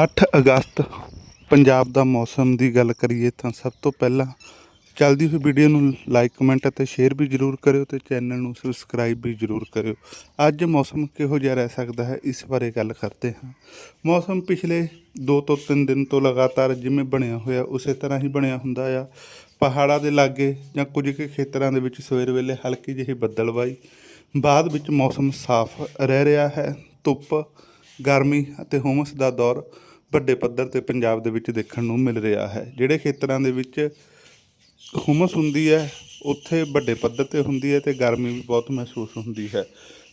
8 ਅਗਸਤ ਪੰਜਾਬ ਦਾ ਮੌਸਮ ਦੀ ਗੱਲ ਕਰੀਏ ਤਾਂ ਸਭ ਤੋਂ ਪਹਿਲਾਂ ਚੱਲਦੀ ਹੋਈ ਵੀਡੀਓ ਨੂੰ ਲਾਈਕ ਕਮੈਂਟ ਅਤੇ ਸ਼ੇਅਰ ਵੀ ਜ਼ਰੂਰ ਕਰਿਓ ਤੇ ਚੈਨਲ ਨੂੰ ਸਬਸਕ੍ਰਾਈਬ ਵੀ ਜ਼ਰੂਰ ਕਰਿਓ। ਅੱਜ ਮੌਸਮ ਕਿਹੋ ਜਿਹਾ ਰਹਿ ਸਕਦਾ ਹੈ ਇਸ ਬਾਰੇ ਗੱਲ ਕਰਦੇ ਹਾਂ। ਮੌਸਮ ਪਿਛਲੇ 2 ਤੋਂ 3 ਦਿਨ ਤੋਂ ਲਗਾਤਾਰ ਜਿਵੇਂ ਬਣਿਆ ਹੋਇਆ, ਉਸੇ ਤਰ੍ਹਾਂ ਹੀ ਬਣਿਆ ਹੁੰਦਾ ਆ। ਪਹਾੜਾਂ ਦੇ ਲਾਗੇ ਜਾਂ ਕੁਝ ਕੁ ਖੇਤਰਾਂ ਦੇ ਵਿੱਚ ਸਵੇਰ ਵੇਲੇ ਹਲਕੀ ਜਿਹੀ ਬੱਦਲਵਾਈ। ਬਾਅਦ ਵਿੱਚ ਮੌਸਮ ਸਾਫ਼ ਰਹਿ ਰਿਹਾ ਹੈ, ਧੁੱਪ ਗਰਮੀ ਅਤੇ ਹੁਮਸ ਦਾ ਦੌਰ ਵੱਡੇ ਪੱਧਰ ਤੇ ਪੰਜਾਬ ਦੇ ਵਿੱਚ ਦੇਖਣ ਨੂੰ ਮਿਲ ਰਿਹਾ ਹੈ। ਜਿਹੜੇ ਖੇਤਰਾਂ ਦੇ ਵਿੱਚ ਹੁਮਸ ਹੁੰਦੀ ਹੈ, ਉੱਥੇ ਵੱਡੇ ਪੱਧਰ ਤੇ ਹੁੰਦੀ ਹੈ ਤੇ ਗਰਮੀ ਵੀ ਬਹੁਤ ਮਹਿਸੂਸ ਹੁੰਦੀ ਹੈ।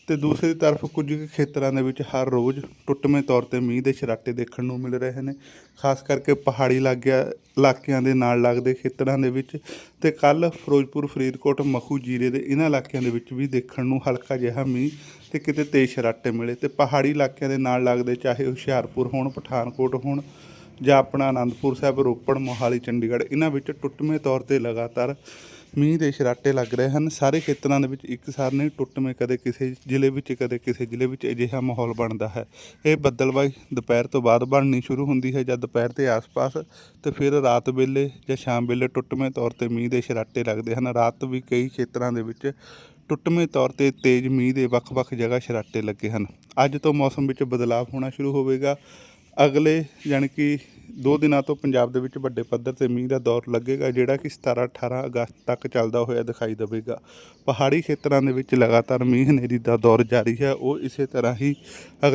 ਤੇ ਦੂਸਰੀ ਤਰਫ ਕੁਝ ਕੁ ਖੇਤਰਾਂ ਦੇ ਵਿੱਚ ਹਰ ਰੋਜ਼ ਟੁੱਟਵੇਂ ਤੌਰ ਤੇ ਮੀਂਹ ਦੇ ਛਰਾਟੇ ਦੇਖਣ ਨੂੰ ਮਿਲ ਰਹੇ ਨੇ, ਖਾਸ ਕਰਕੇ ਪਹਾੜੀ ਇਲਾਕਿਆਂ ਇਲਾਕਿਆਂ ਦੇ ਨਾਲ ਲੱਗਦੇ ਖੇਤਰਾਂ ਦੇ ਵਿੱਚ ਤੇ ਕੱਲ ਫਿਰੋਜ਼ਪੁਰ, ਫਰੀਦਕੋਟ, ਮਖੂ, ਜੀਰੇ ਦੇ ਇਹਨਾਂ ਇਲਾਕਿਆਂ ਦੇ ਵਿੱਚ ਵੀ ਦੇਖਣ ਨੂੰ ਹਲਕਾ ਜਿਹਾ ਮੀਂਹ ਤੇ ਕਿਤੇ ਤੇਜ਼ ਛਰਾਟੇ ਮਿਲੇ ਤੇ ਪਹਾੜੀ ਇਲਾਕਿਆਂ ਦੇ ਨਾਲ ਲੱਗਦੇ ਚਾਹੇ ਹੁਸ਼ਿਆਰਪੁਰ ਹੋਣ, ਪਠਾਨਕੋਟ ਹੋਣ ਜਾਂ ਆਪਣਾ ਆਨੰਦਪੁਰ ਸਾਹਿਬ, ਰੋਪੜ, ਮੋਹਾਲੀ, ਚੰਡੀਗੜ੍ਹ, ਇਹਨਾਂ ਵਿੱਚ ਟੁੱਟਵੇਂ ਤੌਰ ਤੇ ਲਗਾਤਾਰ ਮੀਂਹ ਦੇ ਛਰਾਟੇ ਲੱਗ ਰਹੇ ਹਨ। ਸਾਰੇ ਖੇਤਰਾਂ ਦੇ ਵਿੱਚ ਇੱਕ ਸਾਰ ਨਹੀਂ, ਟੁੱਟਵੇਂ ਕਦੇ ਕਿਸੇ ਜ਼ਿਲ੍ਹੇ ਵਿੱਚ, ਕਦੇ ਕਿਸੇ ਜ਼ਿਲ੍ਹੇ ਵਿੱਚ ਅਜਿਹਾ ਮਾਹੌਲ ਬਣਦਾ ਹੈ। ਇਹ ਬੱਦਲਬਾਈ ਦੁਪਹਿਰ ਤੋਂ ਬਾਅਦ ਬਣਨੀ ਸ਼ੁਰੂ ਹੁੰਦੀ ਹੈ, ਜਦ ਦੁਪਹਿਰ ਦੇ ਆਸ-ਪਾਸ ਤੇ ਫਿਰ ਰਾਤ ਵੇਲੇ ਜਾਂ ਸ਼ਾਮ ਵੇਲੇ ਟੁੱਟਵੇਂ ਤੌਰ ਤੇ ਮੀਂਹ ਦੇ ਛਰਾਟੇ ਲੱਗਦੇ ਹਨ। ਰਾਤ ਵੀ ਕਈ ਖੇਤਰਾਂ ਦੇ ਵਿੱਚ ਟੁੱਟਵੇਂ ਤੌਰ ਤੇ ਤੇਜ਼ ਮੀਂਹ ਦੇ ਵੱਖ-ਵੱਖ ਜਗ੍ਹਾ ਛਰਾਟੇ ਲੱਗੇ ਹਨ। ਅੱਜ ਤੋਂ ਮੌਸਮ ਵਿੱਚ ਬਦਲਾਅ ਹੋਣਾ ਸ਼ੁਰੂ ਹੋਵੇਗਾ। ਅਗਲੇ ਯਾਨੀ ਕਿ ਦੋ ਦਿਨਾਂ ਤੋਂ ਪੰਜਾਬ ਦੇ ਵਿੱਚ ਵੱਡੇ ਪੱਧਰ ਤੇ ਮੀਂਹ ਦਾ ਦੌਰ ਲੱਗੇਗਾ, ਜਿਹੜਾ ਕਿ 17 18 ਅਗਸਤ ਤੱਕ ਚੱਲਦਾ ਹੋਇਆ ਦਿਖਾਈ ਦੇਵੇਗਾ। ਪਹਾੜੀ ਖੇਤਰਾਂ ਦੇ ਵਿੱਚ ਲਗਾਤਾਰ ਮੀਂਹ ਹਨੇਰੀ ਦਾ ਦੌਰ ਜਾਰੀ ਹੈ। ਉਹ ਇਸੇ ਤਰ੍ਹਾਂ ਹੀ ਅਗਰ